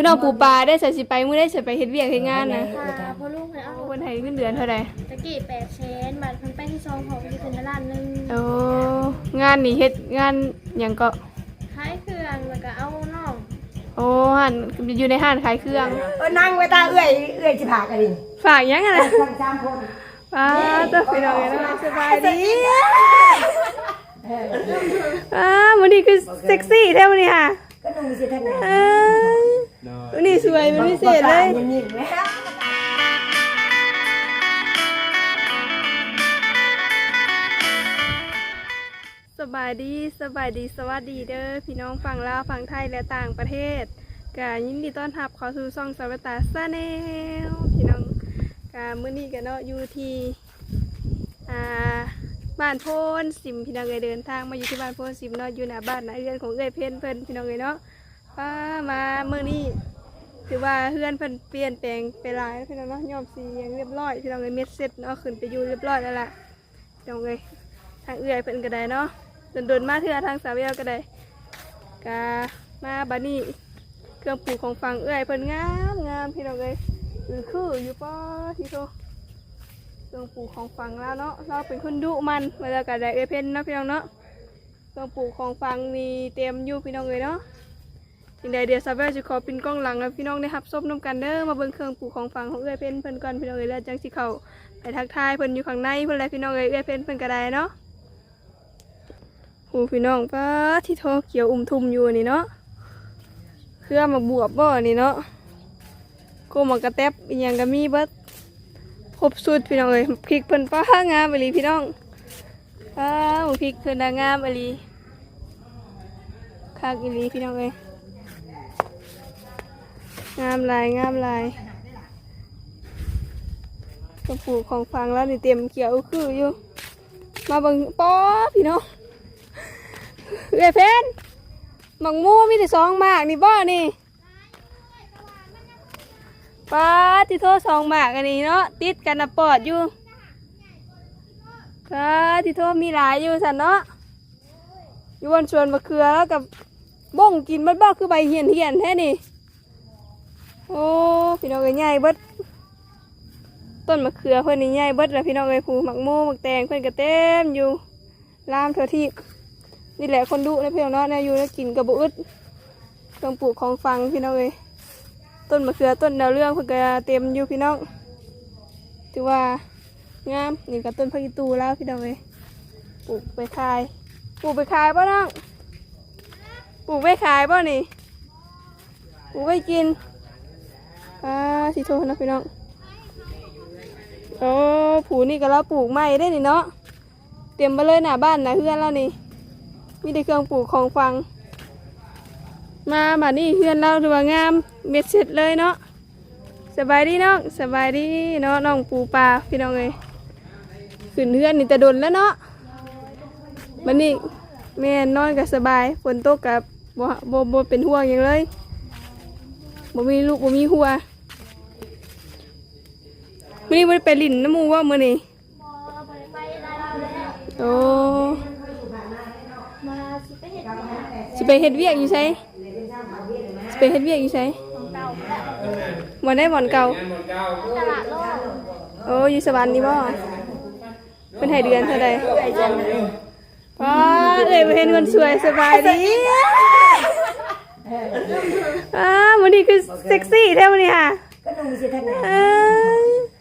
พี่น้องปูปลาได้ใส่สิไปมื้อได้ใส่ไปเฮ็ดเวียกเฮ็ดงานนะค่ะเพราะลูกเลยเอาคนไทยเงินเดือนเท่าไหร่ตะกี้แปดเชนบัตรเพิ่นไปที่ซองของที่ถึงล้านหนึงโอ้งานนี่เฮ็ดงานหยังก็ขายเครื่องแล้วก็เอาน้องโอ้หันอยู่ในห้านขายเครื่อง เออนั่งไว้ตาเอื้อยเอื้อยสิผากอะไรฝากหยังอะนะทั้งสามคนป้าเตัวพี่น้องเอ้ยเนาะสบายดีอ่าวันนี้คือเซ็กซี่แท้วันนี้ค่ะก็นุ่งสิทั้งนั้นอ่า วันนี้สวยเป็นพิเศษเลยนิ่มๆไหมสบายดีสบายดีสวัสดีเด้อพี่น้องฝั่งลาวฝั่งไทยและต่างประเทศกายินดีต้อนรับเข้าสู่ช่องสวัสตาซาแนลพี่น้องกามื้อนี้กันเนาะอยู่ที่อ่าบ้านโพนสิมพี่น้องเอ้ยเดินทางมาอยู่ที่บ้านโพนสิมเนาะอยู่หน้าบ้านหน้าเรือนของเอ้ยเพิ่นเพิ่นพี่น้องเอ้ยเนาะ ป้ามามื้อนี้ถือว่าเฮือนเพิ่นเปลี่ยนแปลงไปหลายแล้วพี่น้องเนาะยอมสีหยังเรียบร้อยพี่น้องเอ้ยเม็ดเสร็จเนาะขึ้นไปอยู่เรียบร้อยแล้วล่ะพี่น้องเอ้ยทางเอื้อยเพิ่นก็ได้เนาะโดนโดนๆมาเถื่อทางสาวเวลก็ได้กามาบัดนี้เครื่องปลูกของฝั่งเอื้อยเพิ่นงามงามพี่น้องเอ้ยคือคืออยู่ป้อที่โตเครื่องปลูกของฝั่งเราเนาะเราเป็นคนดุมันเวลาก็ได้เอื้อยเพิ่นเนาะพี่น้องเนาะเครื่องปลูกของฝั่งมีเต็มอยู่พี่น้องเอ้ยเนาะ จึงใดเดี๋ยวสาเวลจะขอปินกล้องหลังแล้วพี่น้องได้รับชมน้ำกันเด้อมาเบิ่งเครื่องปลูกของฝังของเอื้อยเพิ่นเพิ่นก่อนพี่น้องเอ้ยแล้วจังสิเข้าไปทักทายเพิ่นอยู่ข้างในเพิ่นแหละพี่น้องเอ้ยเอื้อยเพิ่นเพิ่นก็ได้เนาะหูพี่น้องป้าที่โทเขียวอุ่มทุมอยู่นี่เนาะเครื่องมาบวบบ่นี่เนาะโกูมากระแตบอีหยังก็มีเบิดครบสุดพี่น้องเอ้ยพริกเพิ่นป้างามไปลีพี่น้องป้าหมูพริกเพิ่นน่ะงามไปลีคักอีหลีพี่น้องเอ้ย งามลายงามลายกระปูกของฟังแล้วนี่เต็มเขียวคืออยู่ มาบิ่งป้อพี่น้องเอ้ยเพนหมังมูมีแต่สองหมากนี่บ่นี่ป้าที่โทษสองหมากอันนี้เนาะติดกันนะปอดอยู่ป้าที่โทษมีหลายอยู่สันเนาะอยู่บนสวนมะเขือแล้วกับบ้งกินมันบ่คือใบเหียนเหียนแท้นี่ โอ้พี่น้องเอ้ยใหญ่เบิดต้นมะเขือเพิ่อนนี่ใหญ่เบิดแล้วพี่น้องเอ้ยผูหมักโมหมักแตงเพิ่อนก็เต็มอยู่ลามเท่าที่นี่แหละคนดุนะพี่น้องเนาะเนี่ยอยู่แล้วกินกระบุอึดต้องปลูกของฟังพี่น้องเลยต้นมะเขือต้นดาวเรืองเพิ่อนก็เต็มอยู่พี่น้องถือว่างามนี่ก็ต้นพักอีตูแล้วพี่น้องเลยปลูกไปขาย ปลูกไปขายป่ะน้องปลูกไปขายป่ะนี่ปลูกไปกิน อ่าสิโทษนะพี่น้องโอ้ผูนี่ก็แล้วปลูกไม้ได้นี่เนาะเตรียมมาเลยหน้าบ้านน้าเฮือนแล้วนี่มีแต่เครื่องปลูกของฟัง มาบัดนี้เพื่อนเราถือว่างามเม็ดเสร็จเลยเนาะสบายดีน้องสบายดีเนาะน้องปูปลาพี่น้องเอ้ยขึ้นเพื่อนนี่แต่ดนแล้วเนาะบัดนี้แม่นอนก็สบายฝนตกกับบ่บ่เป็นห่วงหยังเลยบ่มีลูกบ่มีหัว มื้อนี้บ่ได้ไปลิ้นน้ำหมูว่ามื้อนี้พอไปไปได้แล้วโอ้มาสิไปเห็นของสิไปเฮ็ดเวียกอยู่ไสสิไปเฮ็ดเวียกอยู่ไสเก่าแล้วบ่ได้บ่อนเก่าตลาดโลกโอ้อยู่สวรรค์นี่บ่เป็นไห้เดือนเท่าใดว้าเอ้ยบ่เห็นคนสวยสบายดีอ้าวันนี้คือเซ็กซี่แท้วันนี้ค่ะก็นุ่งสิทั้งนั้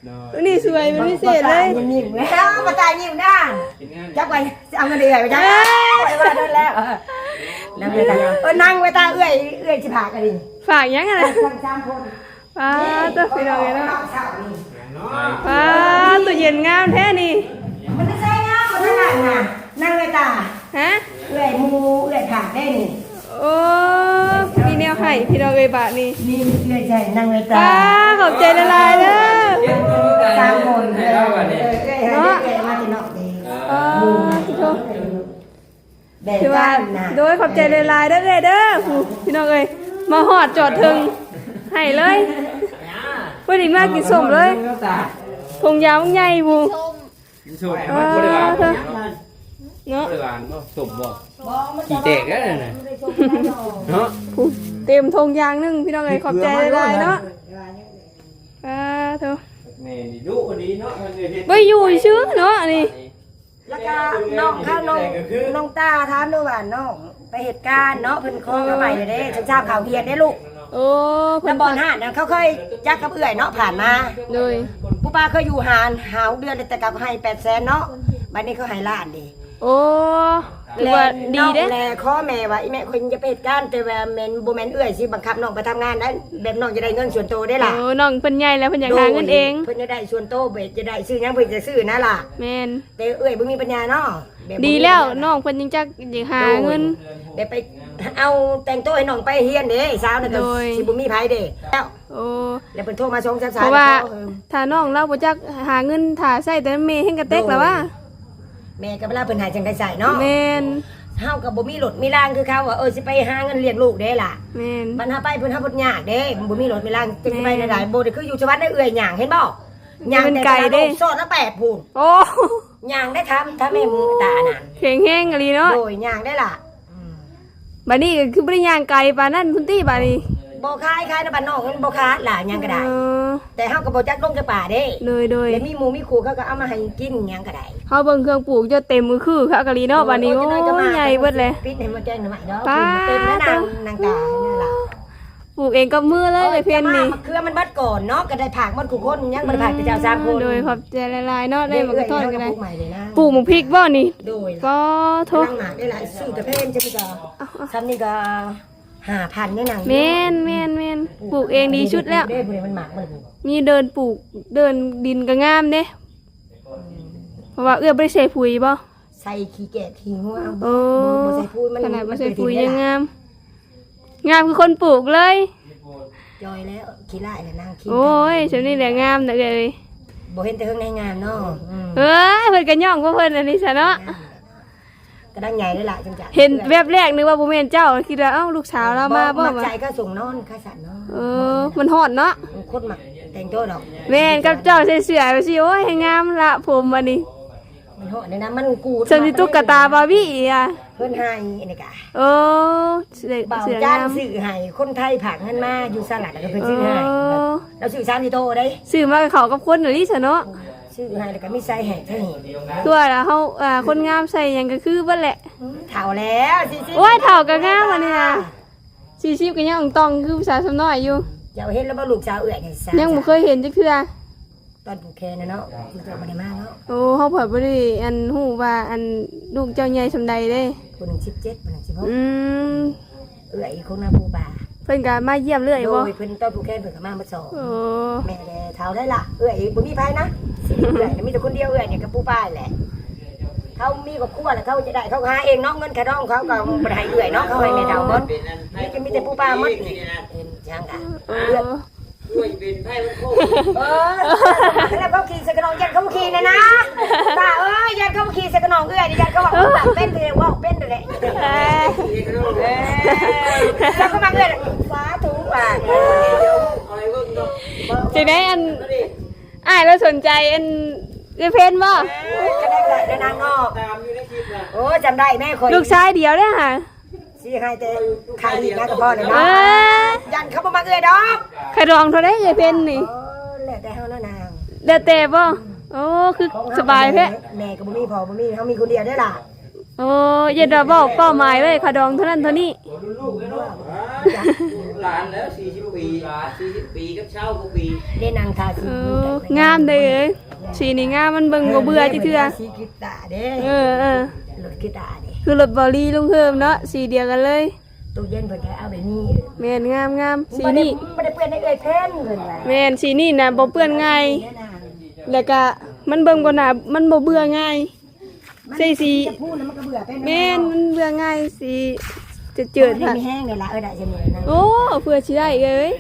นอ้าวันนี้สวยเป็นพิเศษเลยนิ่มๆไหมเอามาตายนิ่มด้านจับไปเอาเงินเดือนไปจับไปว่าได้แล้วเออนั่งไว้ตาเออนั่งไว้ตาเอื้อยเอื้อยสิผากอะไรฝากหยังอะนะทั้งสามคนป้าตัวพี่น้องเอ้ยเนาะเช้านี่ป้าตัวเย็นงามแท้นี่มันไม่ใช่งามมันขนาดน่ะนั่งไว้ตาฮะเอื้อยหมูเอื้อยผากได้นี่โอ้มีแนวให้พี่น้องเอ้ยบาทนี่นี่เอื้อยใช่นั่งไว้ตาป้าขอบใจละลายๆเด้อ สามคนเอื้อยเอื้ยเอื้ยเอื้อยมาที่นอกดีอ๋อพี่โตแบ่งคือว่ากันนะโดยขอบใจหลายๆเด้อเด้อเด้อผู้พี่น้องเอ้ยมาหอดจอดถึงให้เลยเพื่อดีมากกินสมเลยทงยาวใหญ่บูกินสูตรมันบริวารเนาะบริวารบ่สมบ่ขี่แตกแล้วน่ะเนาะผู้เต็มธงยางหนึงพี่น้องเอ้ยขอบใจหลายๆเนาะอ่าเถอะ นี่ดุคนนี้เนาะมันเลยเฮ็ดบ่อยู่ชื่อเนาะนี่แล้วก็น้องข้าวน้องน้องตาถามด้วยว่าน้องไปเหตุการณ์เนาะเพิ่นคล้องกับใหม่เด้ฉันทราบข่าวเฮียนได้ลูกโอ้เพิ่แล้นวบอลห้านั่นเขาเคยจักกับเอื่อยเนาะผ่านมาโดยผู้ป้าเคยอยู่หานหาวเดือนแต่กับให้แปดแสนเนาะบัดนี้เขาให้ล้านดิโอ้ ถือว่าดีเด้ แลข้อแม่ว่าอีแม่คนจะไปเหตุการณ์แต่ว่าแม่นบ่แม่นเอื่อยสิบังคับน้องไปทำงานได้แบบน้องจะได้เงินส่วนตัวได้ล่ะโอ้น้องเพิ่นใหญ่แล้วเพิ่นอยากหาเงินเอง เพิ่นจะได้ส่วนตัวเบ็ดจะได้ซื้อหยังเพิ่นจะซื้อนะล่ะ แม่นแต่เอื่อยบ่มีปัญญาเนาะบบบ่มีดีแล้วปัญญา น้องเพิ่นยังจักอยากหาเงิน เดี๋ยวไปเอาแต่งตัวให้น้องไปเฮียนเด้สาวนั่นก็โดย สิบ่มีไผเด้แล้วโอ้แล้วเพิ่นโทรมาส่งสายเพราะว่าเออถ้าน้องเราบ่จักหาเงินถ้าใช้แต่เมย์ให้กระเต็กแล้วว่า แม่ก็เวลาเพิ่นหาจังได้ใส่เนาะแม่นเฮาก็บ่มีรถมีรางคือเขาว่าเออสิไปหาเงินเลี้ยงลูกเด้ล่ะแม่นมันหาไปเพิ่นหาบ่ยากเด้บ่มีรถมีรางจะไปได้หลายบ่ได้คืออยู่ชาวบ้านได้เอื้อยหยังเห็นบ่หยังแต่ตลาดโซนละ8พูนโอ้หยังได้ทำถ้าแม่หมูตาน่ะแข็งแห้งอะลีเนาะโดยหยังได้ล่ะบัดนี้ก็คือบ่ได้ย่างไกลปานนั้นพุ่นติบัดนี้ บ่คายคายในบ้านนอกมันบ่คาดล่ะหยังก็ได้เออแต่เฮาก็บ่จักลงจะป่าเด้โดยโดยแล้วมีหมูมีขู่เขาก็เอามาให้กินหยังก็ได้เฮาเบิ่งเครื่องปลูกจะเต็มมือคือคักอะลีเนาะบัดนี้โอ้ยใหญ่เบิดเลยปิดให้มันแจ้งหน่อยเนาะป้าเต็มแล้วนางนางตาเนี่ยล่ะปลูกเองกับมือเลยไอ้เพนนี่มะเขือมันเบัดก่อนเนาะก็ได้ผักมันขู่คนยังบ่ได้ผักแต่เจ้าสามคนโดยขอบใจหลายๆเนาะได้มากระทอนกันได้ปลูกใหม่เลยนะปลูกหมูพริกบ่นี่โดยก็โทษนั่งหมากได้หลายซื้อแต่เพนจะไปจ้าซ้ำนี่ก็ ห้าพันเนี่ยนางแม่นแม่นแม่นปลูกเองดีชุดแล้วเด้บุรีมันหมากมันมีเดินปลูกเดินดินก็งามเด้เพราะว่าเอื้อบ่ได้ใส่ปุ๋ยบ่ใส่ขี้แกะขี้หัวเอาโอ้บ่ใส่ปุ๋ยมันขนาดบ่ใส่มันปุ๋ยเกิดยังที่งาม งามคือคนปลูกเลย จอยแล้วขี้ไล่แล้วนางขี้โอ้ยฉันนี่แหละงามนะเอ้ยบ่เห็นแต่ข้างในงามเนาะอืมเฮ้ยเพิ่นก็ย่องว่าเพิ่นอันนี้ซะเนาะ ก็ดังใหญ่เลยล่ะจังจังเห็นแวบแรกนึกว่าบ่แม่นเจ้าคิดว่าเอ้าลูกสาวเรามาบ่มักวะใจก็ส่งนอนค่าสัตว์เนาะเออ มันฮอดเนาะมันโคตรหมักแต่งตัวดอกแม่นกับเจ้าใส่เสื้อไปสิโอ้ยให้งามละผมวันนี้มันเหาะในน้ำมันกูดฉันสิตุ๊กตาบาร์บี้อะเพื่อนให้นี่กะโอ้เสื้อบ่าวเสื้อจ้างงามซื้อให้คนไทยผักเงินมาอยู่สลัดแล้วก็เพิ่นซื้อให้เออเราซื้อสามสิโตได้ซื้อมากับเขากับคนน่ะลิซะเนาะ ซื้อให้แล้วก็มีใส่ให้เท่านี้คือว่าล่ะเฮาอ่าคนงามใส่หยังก็คือเบิดแหละเฒ่าแล้วสิสิโอ้ยเฒ่าก็งามอันนี้นะ40ก็ยังอ่องตองคือภาษาสำน้อยอยู่เจ้าเห็นแล้วบ่ลูกสาวเอื้อยให้ซะยังบ่เคยเห็นจักเทื่อตอนผูกแขนน่ะเนาะคือเจ้าบ่ได้มาเนาะโอ้เฮาเพิ่นบ่ได้อันฮู้ว่าอันลูกเจ้าใหญ่สำใดเด้คนหนึ่ง17คนหนึ่ง16อืมเอื้อยอีกคนน่ะผู้บ่าเพิ่นก็มาเยี่ยมเรื่อยโดบ่ยเพิ่นตอนผูกแขนเพิ่นก็มามาสอบโอ้แม่แดเท่าได้ละเอื้อยบ่มีไผนะ สิเอื้อยมีแต่คนเดียวเอื้อยเนี่ยกับปู่ป้าแหละเขามีครอบครัวแล้วเขาจะได้เขาหาเองเนาะเงินค่าดองเขาก็บ่ได้ให้เอื้อยเนาะเขาให้แม่เฒ่าหมดนี่ก็มีแต่ปู่ป้าหมดนี่เห็นจังกะเอเอื้อยอด้วยเป็นไพ่มันโคเออแล้วเขาขี่ใส่กระนองยันเขาขี่นะนะป้าเอ้ยยันเขาขี่ใส่กระนองเอื้อยนี่ยันเขาบอกว่าเป็นเลยว่าเป็นเลยเอ้ยเออแล้วก็มาเอื้อยสาธุป่าอะไรก็ต้องจะได้อัน อ้ายแล้วสนใจอันเรเพนบ่ก็ได้ก็ได้นางนอกตามอยู่ในคลิปนะโอ้จำได้แม่คอยลูกชายเดียวเนี่ยค่ะสิให้แต่ใครอีกนะกับพ่อเลยเอเนาะอยันเขาบ่มาเอื้อยดอกใครรองเท่าได้เรเพนนี่โอ้แล้วแต่เฮาเนาะนางเดยวแต่บ่โอ้คือของเฮสบายแท้แม่ก็บ่มีพ่อบ่มีเฮามีคนเดียวได้อล่ะ โอ้ยอย่าดอกบอกเป้าหมายไว้ขาดองเท่านั้นเท่านี้หลานแล้ว40ปี40ปีกับเช้ากว่าปีได้นางทาสีเอองามเด้อเอ้ยสีนี่งามมันเบิ่งบ่เบื่อจักเทื่อสีกีตาร์เด้เออเออรถกีตาร์เด้คือรถบอลีลุงเพิ่มเนาะสีเดียวกันเลยตู้เย็นเพิ่นก็เอาแบบนี้แม่นงามงามสีบ่ได้นี่บ่ได้เปื้อนในเอื้อยเพิ่นเพิ่นว่าแม่นสีนี่น่ะบ่เปื้อนง่ายเด้อนางแล้วก็มันเบิ่งบ่น่ามันบ่เบื่อง่าย ใส่สี จะพูดแล้วมันก็เบื่อเป็นแม่นมันเบื่อง่ายสีจะเจิดค่ะค่ะมีแห้งเลยล่ะเออได้จังเลยนางโอ้เพื่อสิได้เอ้ย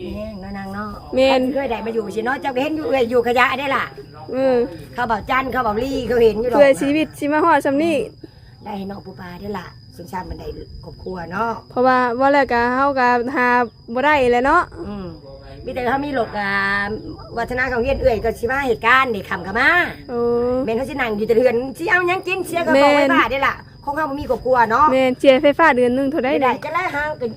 มีแห้งเนาะนางเนาะแม่น เคยได้มาอยู่สิเนาะเจ้าก็เห็นอยู่เอื้อยอยู่ขยะได้ล่ะ เออเขาบอกจันเขาบอกลี่เขาเห็นอยู่ดอกเพื่อชีวิตสิมาฮอดซำนี้ได้ให้น้องปูปลาได้ล่ะสงสารมันได้ครอบครัวเนาะเพราะว่าว่าแล้วก็เฮาก็หาบ่ได้แหล้วเนาะอื มมีแต่เขามีหลกอ่าวัฒนาของเฮียนเอื่อยก็สิมาเหตุการณ์เด็กคำกับมาโอ้เมนเขาสินั่งอยู่แต่เรือนสิเอาหยังกินเสียก็บอกไว้บ้าได้ล่ะคงเขาบ่มีครอบครัวเนาะแม่นเจียไฟฟ้าเดือนหนึงเท่าได้ได้ได้จะไล่หางกัน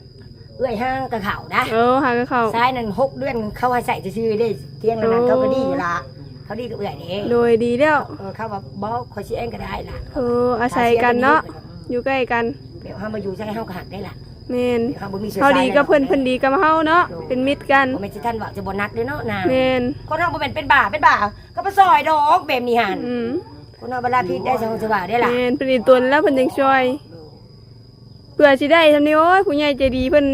เอื้อยห้างกระเขานะเออหากระเขา ซ้ายนั่นหกเดือนเขาให้ใส่ชื่อๆได้เที่ยงนั้นเขาก็ดีอยู่ละเขาดีกับเอื้อยนี่โดยดีแล้วเออเขาว่าบ่คอยสิเองก็ได้ล่ะเอออาศัยกันเนาะอยู่ใกล้กัน เดี๋ยวเฮามาอยู่ใช้เฮาก็หักได้ล่ะ แม่นเดี๋ยวเฮาบ่มีเชื้อเฮาสายดีกับเพิ่นเพิ่นดีกับเฮาเนาะเป็นมิตรกันบ่แม่นสิท่านว่าจะบ่นัดเด้อเนาะนาแม่นคนเฮาบ่แม่นเป็นบ้าเป็นบ้าก็ไปซอยดอกแบบนี้หั่นอืมคนเฮาเวลาผิดได้สองสว่าได้ล่ะแม่นเพิ่นอีตนแล้วเพิ่นจังช่วย เพื่อสิได้ทำนี้โอ้ยผู้ใหญ่ใจดีเพิ่น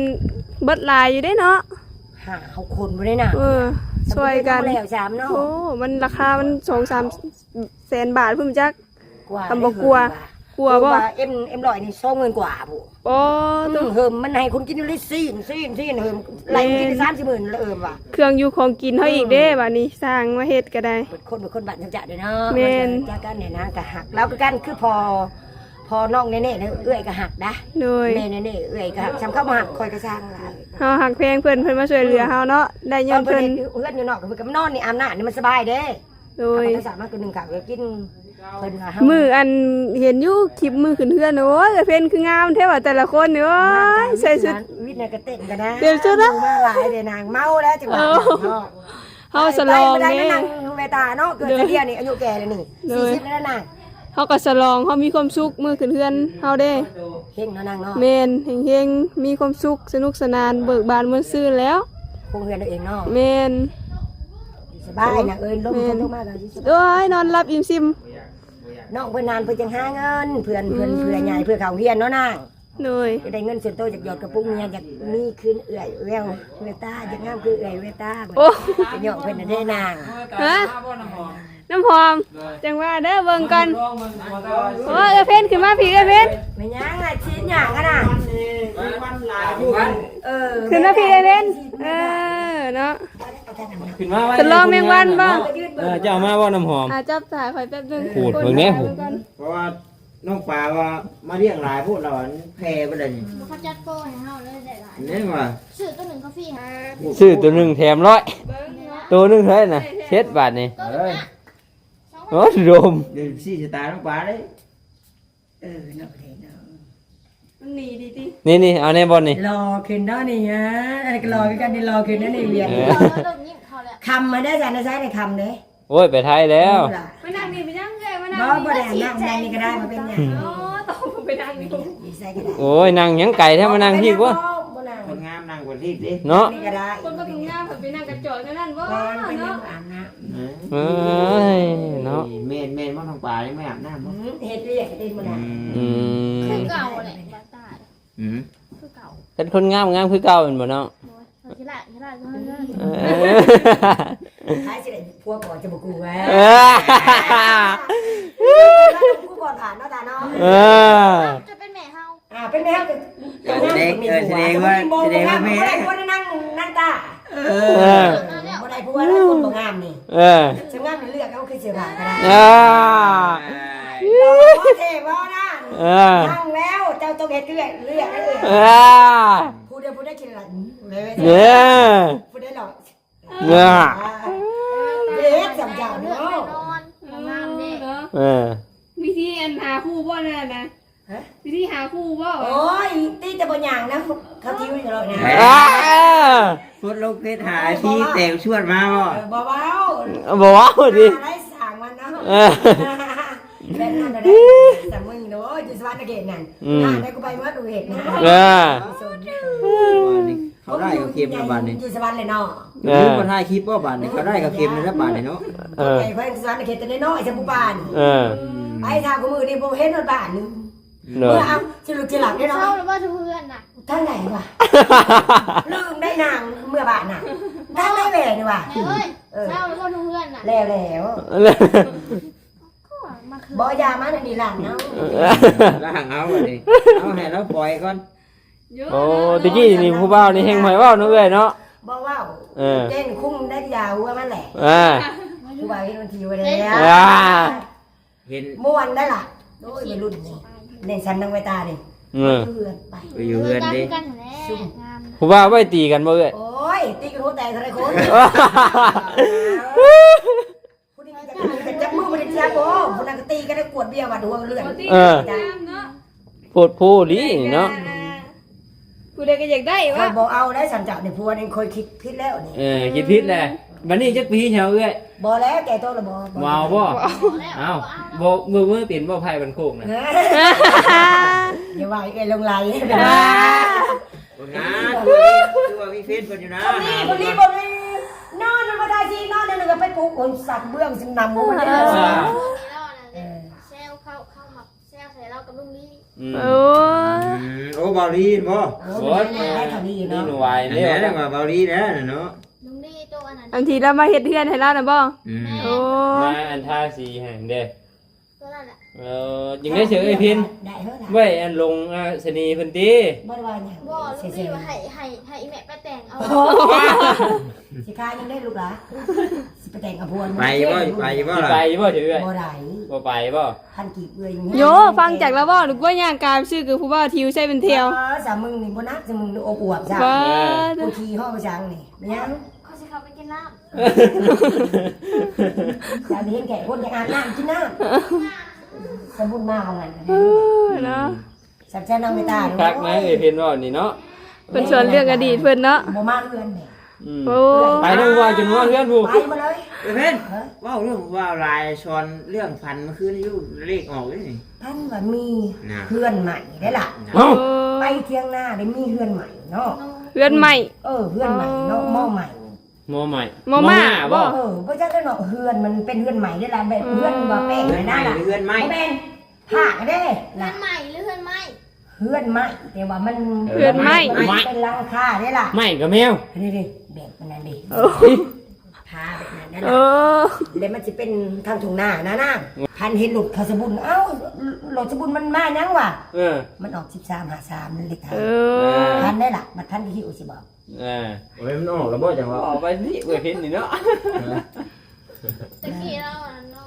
เบิดหลายอยู่ได้เนาะหาเฮาคนบ่ได้น่ะเออช่วยกัน แล้วสามเนาะโอ้ มันราคามันสองสามแสนบาทเพิ่มจักกว่าตำบ่กลัว กลัวบ่เอ็มเอ็มร้อยนี่20,000กว่าบุโอ้อืตัวมเฮิมมันให้คุณกินอยู่ลิซีนซีนซีนเฮิมไหลกินได้30,000แล้วเอิมว่ะเครื่องอยู่ของกินเฮาอีกเด้บัดนี้สร้างมาเฮ็ดก็ได้เป็นคนเป็นคนบ้านจังจะเด้อเนาะแม่นจากกันเนี่ยนะก็หักแล้วก็กันคือพอพอน้องเน่ๆเนี่ยเอื้อยก็หักนะโดยแม่เน่ๆเอื้อยก็หักซ้ำเข้ามาหักคอยก็สร้างหลายเฮาหักเพลงเพิ่นเพิ่นมาช่วยเหลือเฮาเนาะได้ตย้ออนนเพิ่เพิ่นนเอื้อนอยู่นอกก็เพิ่นก็มานอนนี่อาบน้ำนี่มันสบายเด้โดยเขาสามารถกินหนึ่งข้าวก็กิน เพิ่นว่าเฮามืออันเห็นอยู่คลิปมือขึ้นเทือนโอ้ยเพนคืองามแท้ว่าแต่ละคนนี่โอ้ยใส่ชุด วิทย์เนี่ยก็เต้นกันนะเต้นชุดนะมาหลายเด้นางเมาแล้วจังหวะเออเนาะเฮาสลองไปแน่ไปนั่งเวตาเนาะเกิดเด้อจะเดียวนี่อายุแก่เลยนี่เด้สี่อสิบแล้วนะเฮาก็สลองเฮามีความสุขมือขึ้นเทือนเฮาเด้เฮงเนาะนางเนาะแม่นเฮงๆมีความสุขสนุกสนานเบิกบานม่วนซื่นแล้วคงเฮือนเอาเองเนาะแม่นสบายนะเอิญลมเพิ่นลงมาก็สิสบายโอ้ยนอนหลับอิ่มซิม น้องเพิ่นนานเพิ่นจังหาเงิน เพื่อนเพื่อนเพื่อใหญ่เพื่อเขาเฮียนเนาะนางหน่อยจะได้เงินส่วนตัวจากหยอดกระปุกเมียจากมีคืนเอื่อยเววเวตาจากงามคือเอื่อยเวตาโอ้จะหยอกเพิ่นน่ะได้นางฮะน้ำหอมจังว่าเด้อเบิ่งกันโอ้ยเออเพนขึ้นมาพี่เออเพนไม่ยังอะชิ้นหยังอะน่ะวันหลายวันเออขึ้นมาพี่เออเพนเออเนาะ ขึ้นมาไว้ทดลองแมงวันบ่ เออเจ้ามาว่าน้ำหอมอ่าจับสายคอยแป๊บนึงพูดเบิ่งแน่พูดเพราะว่าน้องปลาว่ามาเลี้ยงหลายพวกเราอันแพ้ไปเลยนี่เขาจัดโปรให้เฮาเลยได้หลายนี่ว่าซื้อตัวหนึ่งกาแฟฮะซื้อตัวหนึ่งแถมร้อยตัวหนึ่งเท่าไหร่นะเช็ดบาทนี่เอ้ยโอ้โดมเดี๋ยวสี่สตาร์น้องปลาได้เออเนาะประเทศเนาะ มัน หนีดีดินี่นี่เอาในบอลนี่รอขึ้นเนาะนี่ฮะอะไรก็รอกันนี่รอขึ้นนั่นนี่เรียนเออเราเริ่มยิ้มเขาแล้วคำมาได้จ้ะนะใช้ในคำเด้โอ้ยไปไทยแล้วมานั่งนี่ไปนั่งเลยมานั่งบ่บ่ได้นั่งนั่งนี่ก็ได้มาเป็นหยังโอ้ต้องไปนั่งนี่ดีไซน์ก็ได้โอ้ยนั่งหยังไก่แท้มานั่งพี่กว่าบ่นั่งคนงามนั่งกว่าที่ดิเนาะนี่ก็ได้คนก็ต้องงามไปนั่งกระจกนั่นบ่แม่นเป็นเนาะอาบน้เอ้ยเนาะเมนเมนว่าน้องปลายังไม่อาบน้ำำมั้งอืมเฮ็ดเรียกเฮ็ดบ่ได้อืมคือเก่าแหละบ้านตา อืมคือเก่าเป็นคนงามงามคือเก่าเป็นบ่เนาะโอ้ยเราคิดละคิดละเงินเออท้ายสิได้พวกก่อนจะบ่กูไว้เออกูก่อนผ่านเนาะตาเนาะเออจะเป็นแม่เฮาอ่าเป็นแม่ก็แสดงเออแสดงว่าแสดงว่าแม่บ่ได้ผัวนั่งนั่งตาเออเอาแล้วบ่ได้ผัวแล้วคนบ่งามนี่เออสิงามนี่เลือกเอาคือเสื้อผ้าก็ได้อ่าบ่เท่บ่นั่น เออนั่งแล้วเจ้าต้องเฮ็ดเลือกเลือกได้เลยเออผู้ใดผู้ใดคิดละเลยเนี่ยผู้ใดหรอกเนี่ยเด็กจำจังเลือกเนาะแน่นอนงามเด้เนาะเออวิธีอันหาคู่บ่นั่นนะฮะวิธีหาคู่บ่โอ้ยตีแต่บ่ย่างนะเขาทิ้วอยู่แล้วนะอ่าพูดลงเพชรหาที่แตกชวดมาบ่บ่เบาบอกว่าดิได้สั่งมันเนาะ เออเล่นนั่นได้แต่มึงเนาะอยู่สวรรค์เกตนั่นอืมอ่าได้กูไปเมื่อดูเห็ดนะเออบ้านนี้เขาได้เขาเค็มนะบ้านนี้อยู่สวรรค์เลยเนาะเอรูอปมาถ่ายคลิปว่าบ้านนี้เขาได้เขาเค็มนะบ้านนี้เนาะเออไอ้เพื่อนสวรรค์เกตแต่น้อยๆจะผู้บ้านเออไอ้ทางกูมือนี่บ่เห็นรถบ้านนึงเนอะเมื่อเอาสิลุกสิหลับได้เศร้าเนาะหรือว่าเพื่อนน่ะทั้งไหนวะลืมได้นางเมื่อบ้านน่ะทั้งได้แหวนนี่ว่ะแม่เอ้ยเศร้าหรือว่าเพื่อนน่ะแล้วแล้วก็ มาคือบ่ยามันอันนี้หลังเนาะแล้วห่างเอาเลยเอาให้เราปล่อยก่อนโอ้ตะกี้นี่ผู้บ่าวนี่แฮงหอยว่าวเนาะเอ้ยเนาะ บ่ว้าวเออ เต้นคุ้มได้ยาวว่ามันแหละอ่าผู้บ่าวเห็นวันทีไว้แล้วอ่า เห็นม่วนได้ล่ะโอ้ยวัยรุ่นนี่เด่นชันนังไวตานี่เออเพื่อนไป ไปอยู่เฮือนดิกันแน่งามผู้บ่าวไว้ตีกันบ่เอ้ย โอ้ยตีกันหัวแตกอะไรคนผู้นี้จะ จับมือมันจะจับโอ้ผู้นั้นก็ตีกันได้กวดเบียร์วัดหัวเลือดเออโพดโพดีเนาะเกูได้ก็อยากได้คอวะยบ่เอาได้สันจับในพัวนี่คอยคิดผิดแล้วนี่เออคิดผิดแหละบัดนี้จักปีเหี่ยวเอ้ยบ่แล้วแกโตแล้วบ่เมาบ่เอ้าบ่มือมือเปลี่ยนบ่ไผบันโคกนะเอออย่าว่าไอ้ลงไหลเป็นว้างานคือว่ามีเฟซเพิ่นอยู่นะนี่คนนี้บ่มี ก็ไปปลูกคนสักเบื้องสินำบ่ได้นี่เราน่ะเซลเข้าเข้ามาเซลใส่เรากับลุงนี่อืมโอ้อืมโอ้บาลีนบ่โอ้ยได้ท่านี้นี่เนาะหนูวยอันนี่นี้ว่าเรียกว่าบาลีนะเนาะลุงนี่ตัวอันนั้นอันทีเรามาเฮ็ดเทือนให้เราน่ะบ่อืมโอ้มาอันท่าสีแห่งเด้ตัวนั้นแหละเออยังได้เชื่อไอ้พินได้เท่าไหร่ไว้อันลงอ่าสนีเพิ่นติบ่ได้ว่าหยังบ่ลุงนี่ว่าให้ให้ให้อีแม่ไปแต่งเอาสิคายังได้ลูกหลา สิไปแต่งกับพวนไปบ่ไปบ่สิล่ะไปบ่เฉยเอ้ยบ่ได้บ่ไปบ่ท่านกีบเอ้ยโยฟังจากแล้วบ่หรือว่าย่างกายชื่อคือผู้บ่าวทิวใช่เป็นเที่ยวออสามมึงนี่บ่นักจะมึงอบอวบจ้ะว้ากูขี่ห้องประจังนี่มันยังเขาสิเข้าไปกินน้อยากเห็นแก่คนอยากอาบน้ำกินน้ำสมบูรณ์มากเอางั้นเออเนาะสับแช่น้องไม่ตาคักไหมไอ้พินว่านี่เนาะเพิ่นชวนเรื่องอดีตเพิ่นเนาะบ่มาเอื้อนแม่อืม โอ้ไปทั้งว่าจนว่าเพื่อนผู้ไปมาเลยเอ้ยเพิ่นว้าวเรื่องว่าลายชอนเรื่องพันเมื่อคืนนี้อยู่เลขออกเลยนี่ท่านว่ามีน่ะเพื่อนใหม่ได้ล่ะเอ้าไปเที่ยงหน้าได้มีเพื่อนใหม่เนาะำเพื่อนใหม่ เออเพื่อนใหม่เนาะหม้อใหม่หมอใหม่หมอม่าบ่เออเพราะฉะนั้นเนาะเพื่อนมันเป็นเพื่อนใหม่ได้ล่ะแบบเพื่อนว่าแป้งเพื่อนใหม่นั่นล่ะหรือเพื่อนใหม่บ่แม่นผ้าก็ได้เพื่อล่ะนใหม่หรือเพื่อนใหม่ เพื่อนใหม่แต่ว่ามันเพื่อนใหม่นเป็นรังค่าได้ล่ะไม่กับแมวนี่ดิแบบมันนั่นดิโอ้ผ้าแบบนั้นนั่นเอล่ะอ แล้วมันจะเป็นทางถุงหน้านะนะพันเห็นหลุดเขาสบุนเอ้าหลุดสบุนมันมายังวะเออมันออกสิบสามหาสามนั่นเลยค่ะเออ พันได้ละมันพันที่หิวสิบอกเออโอ้ยมันออกแล้วบ่จังว่าออกไปนี่เว้ยพินนี่เนาะ ตะกี้เราอันนั้นเนาะ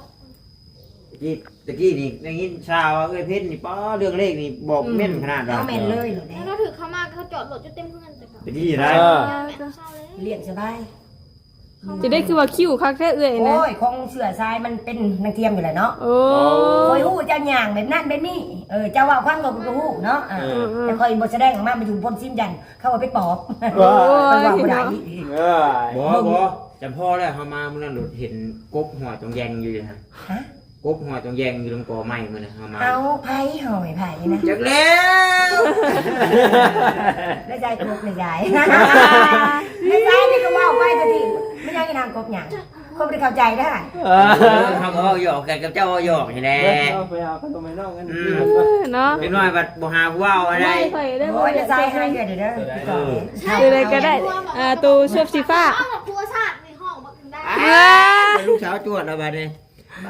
ตะ กี้ตะกี้นี่ได้ยินชาวว่าเอ้ยเพชรนี่ป้อเรื่องเลขนี่บอกแม่นขนาดเอาแม่นเลยหนูแล้วได้ก็ถือเข้ามาเขาจอดรถอยู่เต็มเพื่อนแต่ก็ตะกี้นะเออ แม่เศร้าเลยเลี้ยงสบายจะได้คือว่าคิ้วคักแท้เอื้อยนะโอ้ยของเสือทรายมันเป็นนางเทียมอยู่แหละเนาะโอ้คอยหู้เจ้าหย่างแบบนั้นแบบนี้เออเจ้าว่าควันกับกูหู้เนาะอ่าแต่คอยบทแสดงออกมามาอยู่บนซิมยันเข้ามาไปปอบไปว่าบ่ได้เออบ่บ่จำพ่อแล้วเฮามามื้อนั้นหลุดเห็นกบหัวจงแยงอยู่นะฮะ กบหัวจงแยงอยู่ตรงกอไม้มื้อนั้นเฮามาเอาไผ่หอยไผ่นะจักแล้วแล้วใจกบในใจในใจนี่ก็ว่าไปแต่ที่ไม่ยังอีนางกบหยังคนไม่ได้เข้าใจได้เอเอออเฮาก็เว้าหยอกกันกับเจ้าเว้าหยอกนี่แหละเอาไปเอาขนมไม้นอกกันอือืมมเนาะเล็กน้อยบัดบ่หาผู้เว้าอะไรได้ข่อยได้โอ้ยจะใจให้เดี๋ยวเดี๋ยวเดี๋ยวคืออะไรก็ได้อ่าตูชวบสีฟ้าเอาแบบพัวชาติในห้องบักได้ว้าเป็นลูกสาวจวดแล้วบัดนี้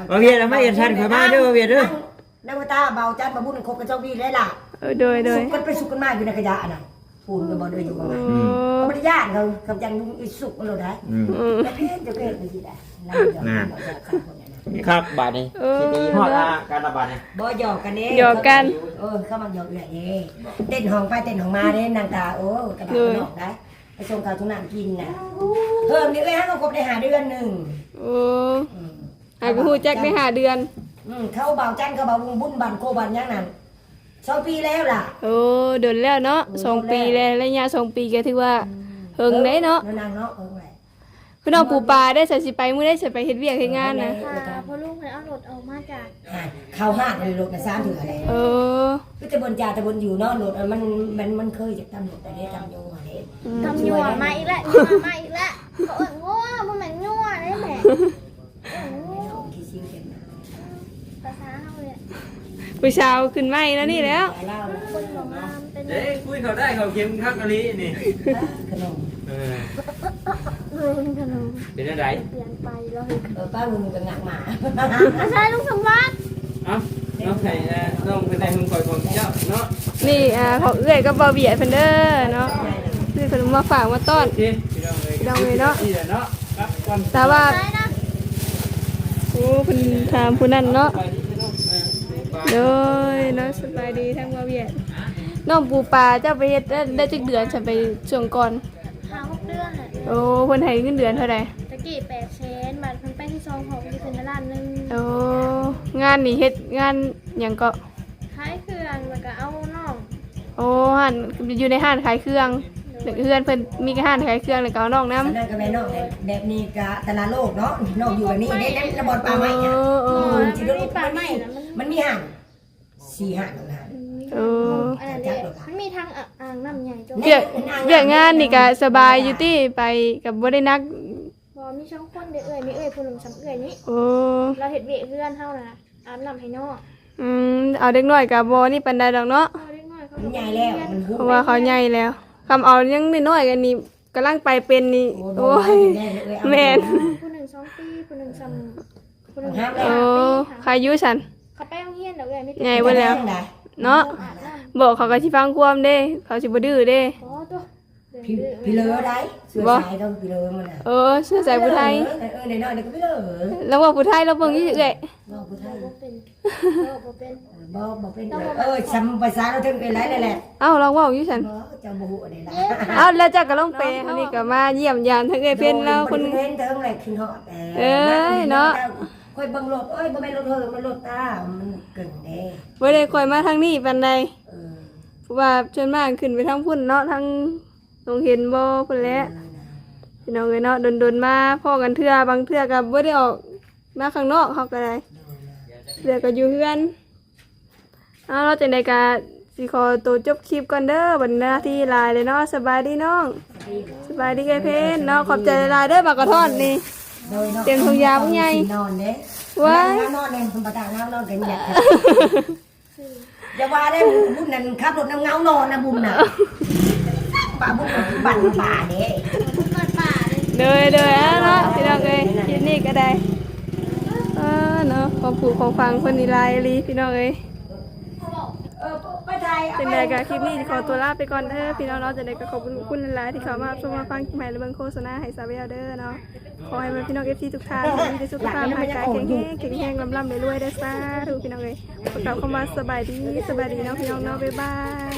บ่เวียนแล้วมาเอ็นชันเขามาเด้อบ่เวียนเด้อนักวตาเบาจัดมาบุญคบกับเจ้าพี่เลยล่ะเออโดยโดยสุกกันไปสุกกันมาอยู่ในขยะน่ะปูนก็บ่ได้อยู่กันมาโอ้เขาไม่ได้ย่านเขาเขาจังอีสุกมันเลยนะอืมอืมแล้วเพศจะเพศไปสิได้แล้วหยอกกันหยอกกันคนนั้นนะครับบาทนี่เออสิตีฮอดอะการระบาดนี่บ่หยอกกันเด้หยอกกัน เออเขามาหยอกเอื่อยเด้เต้นห้องไปเต้นห้องมาเด้นางตาโอ้กระดาษกระดอกได้ไปส่งข้าวทุ่งน้ำกินน่ะเพิ่มนี่เอ้ยฮะเขาคบได้หาเดือนหนึ่งโอ้ หากฮู้จักได้ห้าเดือน อืมเขาเบาจันเขาเบาบุญบุญบันโคบันยังนั่นสองปีแล้วล่ะ โอ้เดินแล้วเนาะสองปีแล้วระยะสองปีก็ถือว่าเฮิงได้เนาะนางเนาะเออแหละพี่น้องปูปลาได้ใส่สิไปมื้อได้ใส่ไปเฮ็ดเวียกเฮ็ดงานนะค่ะพอลูกเลยเอารถออกมาจากอ่าเขาห้าดเลยรถนะสามถืออะไรเออก็จะบนจ่าแต่บนอยู่เนาะรถมันมันมันเคยจะตำรวจแต่ได้ตำโยงอะไรทำยัวมาอีกแล้วยัวมาอีกแล้วเขาเอิ้นงัวมันเหมือนงัวได้แหละเอิ้นงัว ขี้ซิงเก็บนะ ภาษาเฮาเลย ผู้ชาวขึ้นไม้แล้วนี่แล้วเล่านะคนบอกว่ามันเป็นเด้คุยเขาได้เขาเข็มคักกะลีนี่ขนมเออเรื่องขนมเป็นอะไรเปลี่ยนไปเลยเออป้ามึงกับงักหมาไม่ใช่ลุงสมบัติเอ้าน้องไข่เอ่อน้องเป็นไงมึงคอยของเจ้าเนาะนี่อ่าของเอื้อยก็บ่เบียดเพิ่นเด้อเนาะซื้อขนมมาฝากมาต้อนโอเคพี่น้องเลยพี่น้องเลยเนาะนี่แหละเนาะครับก่อนแต่ว่าใช่นะโอ้เพิ่นถามผู้นั้นเนาะ ไปนี่พี่น้องเออ โดยเนาะสบายดีทั้งบ่เบียดน้องปูปลาเจ้าไปเฮ็ดได้ได้จักเดือนฉันไปช่วงก่อน หาหกเดือนเลยโอ้เพิ่นให้เงินเดือนเท่าใดตะกี้แปดเชนบัตรมันไปที่ซองของที่ถึงล้านหนึงโอ้งานนี่เฮ็ดงานหยังก็คล้ายเครื่องแล้วก็เอาน่องโอ้หันอยู่ในห้านขายเครื่อง เด็กเพื่อนเพิ่นมีกระห้านขายเครื่องแล้วก็เอาน้องน้ำอันนั้นก็แม่นอกแบบนี้ก็ตลาดโลกเนาะนอกอยู่แบบนี้เด้ในระบอดปลาเอไม้อะอเออมันสิโดนมันมีมันมีห่างสี่ห่างนะเอออันนั้นเนี่ยมันมีทางอ่างน้ำใหญ่จ้ะเวียกเวียกงานนี่ก็สบายอยู่ที่ไปกับบ่ได้นักบอมีช่องคนเด้อเอ้ยมีเอ้ยผู้หนุ่มสำเอ้ยนี่โอ้เราเห็ดเวะเพื่อนเท่าน่ะอาบน้ำให้นอกอืมเอาเด็กน้อยกับบ่นี่ปานใดดอกเนาะเอาเล็กน้อยเขามันใหญ่แล้วมันหุ้เพราะว่าเขาใหญ่แล้ว คำเอายังน้อยๆกันนี่กำลังไปเป็นนี่โอ้ยแม่นผู้หนึ่งสองปีผู้หนึ่งสามผู้หนึ่งห้ามโอ้ปีใครอายุฉันเขาไปโรงเรียนเดี๋ยวเอ้ยไม่ติดใหญ่เบ่แล้ว เนาะอาบน้ำบอกเขาก็สิฟังความเด้ เขาสิบ่ดื้อเด้ขอตัวเดินพี่ดื้อพี่เลอได้เสื้อสายต้องพี่เลอมันอะเออเชื่อใจผู้ไทยเออเดี๋ยวน้อยเดี๋ยวก็พี่เลอแล้วว่าผู้ไทยเราเบิ่งอยู่เอ้ยบอกผู้ไทยบ่เป็นบ่บ่เป็น บอกบอกเป็นเออจำภาษาเราถึงเป็นไรเลยแหละเอ้าลองเว้าอยู่ฉันบอกเจ้าบูอะไรล่ะเอ้าแล้วเจ้าก็ลงไปอันนี้ก็มาเยี่ยมยามทั้งเอ้ยเพิ่นแล้วคน เพิ่นเทิงอะไรขึ้นหอดเอ้ยเนาะ ค่อยเบิ่งรถเอ้ยบ่แม่นรถเธอมันรถตามันเกินเด้บ่ได้ค่อยมาทางนี้ปานใดเออเพราะว่าส่วนมากขึ้นไปทางพุ่นเนาะทางตรงเห็นบ่พุ่นแหละพี่น้องเอ้ยเนาะดนๆมาพ้อกันเทื่อบางเทื่อก็บ่ได้ออกมาข้างนอกเฮาก็ได้เทื่อก็อยู่เฮือน เอาเราจังได๋ก็สิขอตัวจบคลิปก่อนเด้อบัดหน้าที่หลายเลยเนาะสบายดีน้องสบายดีไอ้เพิ่นเนาะขอบใจหลายๆเด้อบักกระท่อนนี่โดยนาะเตรียมถุงยาพวกใหญ่นอนเด้ว้ายนอนเองคุณประธานนอนกันอยากอย่าว่าได้บุญนั่นขับรถน้ำเงานอนนะบุญน่ะป่าบุญบั่นป่าเด้เปิดป่าเลยเด้อเด้อเนาะพี่น้องเอ้ยคลิปนี้ก็ได้เออเนาะขอผูกของฟังเพิ่นนี่หลายอีหลีพี่น้องเอ้ย เออไปไทยเป็นรายก็คลิปนี้ขอตัวลาไปก่อนเด้อพี่น้องเนาะจะได้ก็ขอบคุณคุณหลายๆที่เข้ามาบชมมาฟังใหม่และเบิ่งโฆษณาให้ซาเบลเด้อเนาะขอให้พี่น้อง FC ทุกท่านมีแต่สุขภาพร่างกายแข็งแรงแข็งแรงลำล่ำรวยๆเด้อสาธุพี่น้องเลยขอกลับเข้ามาสบายดีสบายดีเนาะพี่น้องเนาะบ๊ายบาย